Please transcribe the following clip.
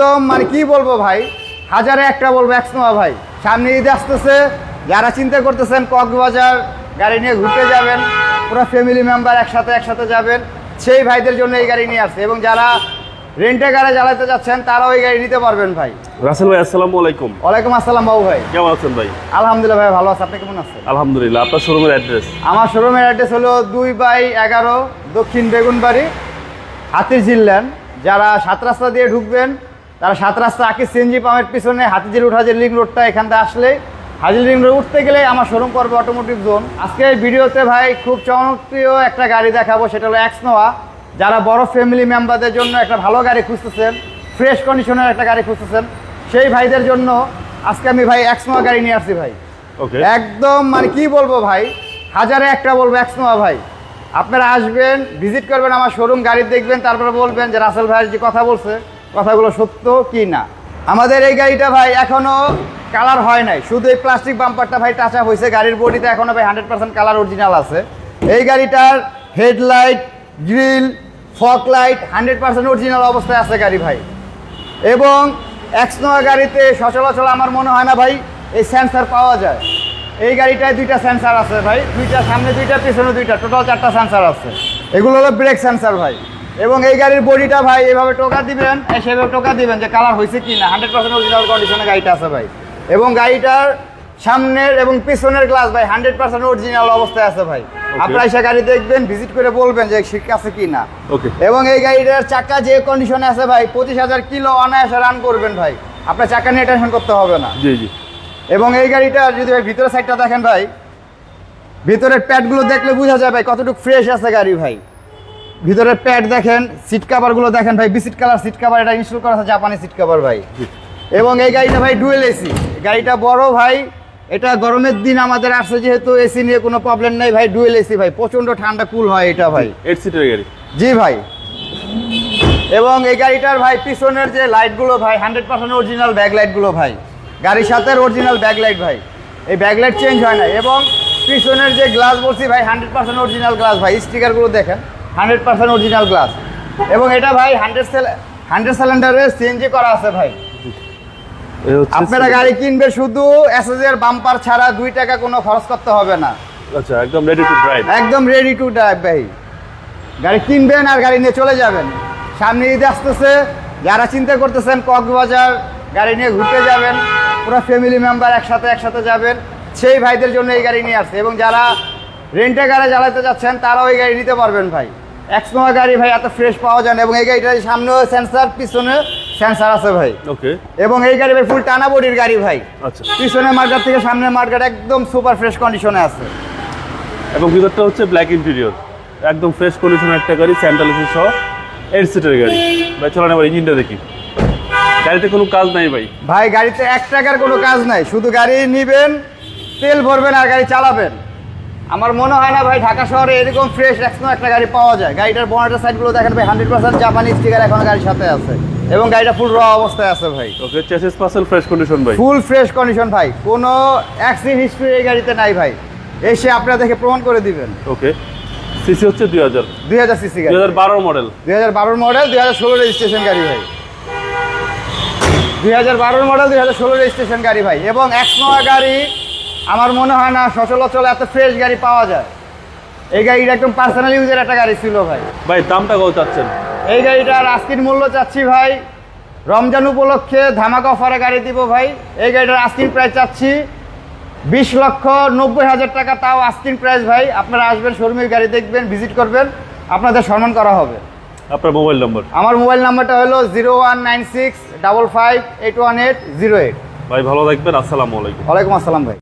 একদম মানে কি বলব ভাই? হাজারে একটা বলব একসময় ভাই। সামনে ঈদ আসতেছে যারা চিন্তা করতেছেন কক্সবাজার গাড়ি নিয়ে ঘুরতে যাবেন পুরো ফ্যামিলি মেম্বার একসাথে একসাথে যাবেন সেই ভাইদের জন্য এই গাড়ি নিয়ে আসছে। এবং যারা রেন্টে গাড়ি চালাতে যাচ্ছেন তারাও এই গাড়ি নিতে পারবেন ভাই। রাসেল ভাই আসসালামু আলাইকুম। ওয়ালাইকুম আসসালাম বাবু ভাই। কেমন আছেন ভাই? আলহামদুলিল্লাহ ভাই ভালো আছে। আপনি কেমন আছেন? আলহামদুলিল্লাহ আপনার শোরুমের অ্যাড্রেস আমার শোরুমের অ্যাড্রেস হলো দুই বাই এগারো দক্ষিণ বেগুনবাড়ি হাতির জিল্লান যারা সাত রাস্তা দিয়ে ঢুকবেন তারা সাত রাস্তা আকি সিএনজি পাম্পের পিছনে হাতিঝিল উঠাজের লিঙ্ক রোডটা এখান থেকে আসলে। হাজির লিঙ্ক রোড উঠতে গেলে আমার শোরুম পড়বে অটোমোটিভ জোন আজকে এই ভিডিওতে ভাই খুব চমকপ্রিয় একটা গাড়ি দেখাবো সেটা হলো এক্সনোয়া যারা বড় ফ্যামিলি মেম্বারদের জন্য একটা ভালো গাড়ি খুঁজতেছেন ফ্রেশ কন্ডিশনের একটা গাড়ি খুঁজতেছেন সেই ভাইদের জন্য আজকে আমি ভাই এক্সনোয়া গাড়ি নিয়ে আসছি ভাই। ওকে। একদম মানে কি বলব ভাই হাজারে একটা বলব একসময় ভাই। আপনারা আসবেন ভিজিট করবেন আমার শোরুম গাড়ি দেখবেন তারপরে বলবেন যে রাসেল ভাইয়ের যে কথা বলছে। কথাগুলো সত্য কি না? আমাদের এই গাড়িটা ভাই এখনও কালার হয় নাই। শুধু এই প্লাস্টিক বাম্পারটা ভাই টাচ আপ হয়েছে। গাড়ির বডিতে এখনও ভাই হান্ড্রেড পার্সেন্ট কালার অরিজিনাল আছে। এই গাড়িটার headlight grille fog light hundred percent original অবস্থায় আছে গাড়ি ভাই। এবং এক্সনোয়া গাড়িতে সচরাচর আমার মনে হয় না ভাই এই সেন্সার পাওয়া যায়। এই গাড়িটায় দুইটা সেন্সার আছে ভাই। দুইটা সামনে দুইটা, পিছনে দুইটা। টোটাল চারটা সেন্সার আছে। এগুলো হলো ব্রেক সেন্সার ভাই। এবং এই গাড়ির বডিটা ভাই এভাবে টোকা দিবেন সেভাবে টোকা দিবেন যে কালার হয়েছে কি না হান্ড্রেড পার্সেন্ট অরিজিনাল কন্ডিশনে গাড়িটা আছে ভাই। এবং গাড়িটার সামনের এবং পিছনের গ্লাস ভাই হান্ড্রেড পার্সেন্ট অরিজিনাল অবস্থায় আছে ভাই। আপনারা এসে গাড়ি দেখবেন ভিজিট করে বলবেন যে ঠিক আছে কি না এবং এই গাড়িটার চাকা যে কন্ডিশনে আছে ভাই পঁচিশ হাজার কিলো অনায়াসে রান করবেন ভাই। আপনার চাকা নিয়ে টেনশন করতে হবে না। জি জি। এবং এই গাড়িটা যদি ভাই ভিতরের সাইডটা দেখেন ভাই ভিতরের প্যাডগুলো দেখলে বোঝা যায় ভাই কতটুকু ফ্রেশ আছে গাড়ি ভাই। ভিতরের প্যাড দেখেন সিট কাভারগুলো দেখেন ভাই বিসিট কালার সিট কাভার এটা ইনস্টল করা আছে জাপানি সিট কাভার ভাই। এবং এই গাড়িটা ভাই ডুয়েল এসি গাড়িটা বড় ভাই এটা গরমের দিন আমাদের আসছে যেহেতু এসি নিয়ে কোনো প্রবলেম নেই ভাই ডুয়েল এসি ভাই। প্রচণ্ড ঠান্ডা কুল হয় এটা ভাই। এইট সিটের গাড়ি। জি ভাই। এবং এই গাড়িটার ভাই পিছনের যে লাইটগুলো ভাই হান্ড্রেড পার্সেন্ট অরিজিনাল ব্যাক লাইটগুলো ভাই। গাড়ির সাথে অরিজিনাল ব্যাক লাইট ভাই। এই ব্যাক লাইট চেঞ্জ হয় না। এবং পিছনের যে গ্লাস বলছি ভাই হান্ড্রেড পার্সেন্ট অরিজিনাল গ্লাস ভাই। স্টিকারগুলো দেখেন। Hundred percent original glass. এবং এটা ভাই হান্ড্রেড সেল হান্ড্রেড সিলিন্ডারে সিএনজি করা আছে ভাই। আপনারা গাড়ি কিনবে শুধু এসএসএর বাম্পার ছাড়া দুই টাকা কোনো খরচ করতে হবে না। আচ্ছা একদম রেডি টু ড্রাইভ একদম রেডি টু ড্রাইভ ভাই। গাড়ি কিনবেন আর গাড়ি নিয়ে চলে যাবেন। সামনে ঈদ আসতেছে যারা চিন্তা করতেছেন কক্সবাজার গাড়ি নিয়ে ঘুরতে যাবেন পুরো ফ্যামিলি মেম্বার একসাথে একসাথে যাবেন সেই ভাইদের জন্য এই গাড়ি নিয়ে আসছে। এবং যারা রেন্টে গাড়ি চালাতে যাচ্ছেন তারাও এই গাড়ি নিতে পারবেন ভাই। একসময় গাড়ি ভাই এত ফ্রেশ পাওয়া যায় না এবং এই গাড়িটার সামনেও সেন্সার পিছনে সেন্সার আছে ভাই। ওকে। এবং এই গাড়ি ভাই ফুল টানা বডির গাড়ি ভাই। আচ্ছা। পিছনের মার্কেট থেকে সামনের মার্কেট একদম সুপার ফ্রেশ কন্ডিশনে আছে। এবং ভিতরটা হচ্ছে ব্ল্যাক ইন্টেরিয়র একদম ফ্রেশ কন্ডিশনের একটা গাড়ি স্যান্ডাল এসি সহ এইট সিটের গাড়ি। ভাই চলেন এবার ইঞ্জিনটা দেখি। গাড়িতে কোনো কাজ নাই ভাই। ভাই গাড়িতে এক টাকার কোনো কাজ নাই। শুধু গাড়ি নিবেন তেল ভরবেন আর গাড়ি চালাবেন। আমার মনে হয় না ভাই ঢাকা শহরে এরকম ফ্রেশ এক্সনো একটা গাড়ি পাওয়া যায়। গাড়িটার বনেটের সাইডগুলো দেখেন ভাই হান্ড্রেড পার্সেন্ট জাপানি স্টিকার এখন গাড়ির সাথে আছে। এবং গাড়িটা ফুল র অবস্থায় আছে ভাই। ওকে চেসিস পার্সেল ফ্রেশ কন্ডিশন ভাই। ফুল ফ্রেশ কন্ডিশন ভাই। কোনো অ্যাক্সিডেন্ট হিস্ট্রি এই গাড়িতে নাই ভাই। এসে আপনারা দেখে প্রমাণ করে দিবেন। ওকে সিসি হচ্ছে দুই হাজার। দুই হাজার সিসি দুই গাড়ি হাজার বারোর মডেল দুই হাজার বারোর মডেল দুই হাজার ষোলো রেজিস্ট্রেশন গাড়ি ভাই। দুই হাজার বারোর মডেল দুই হাজার ষোলো রেজিস্ট্রেশন গাড়ি ভাই। এবং একসময় গাড়ি আমার মনে হয় না সচলাচল এত ফ্রেশ গাড়ি পাওয়া যায়। এই গাড়িটা একদম পার্সোনাল ইউজের একটা গাড়ি ছিল ভাই। ভাই দামটা কত চাচ্ছেন? এই গাড়িটার আস্কিন মূল্য চাচ্ছি ভাই রমজান উপলক্ষে ধামাকা অফারে গাড়ি দিব ভাই। এই গাড়িটার আস্কিন প্রাইস চাচ্ছি বিশ লক্ষ নব্বই হাজার টাকা তাও আস্কিন প্রাইস ভাই। আপনারা আসবেন শোরুমের গাড়ি দেখবেন ভিজিট করবেন আপনাদের সম্মান করা হবে। আপনার মোবাইল নম্বর আমার মোবাইল নাম্বারটা হলো zero one nine six double five eight one eight zero eight ভাই ভালো থাকবেন আসসালামু আলাইকুম। ওয়ালাইকুম আসসালাম ভাই।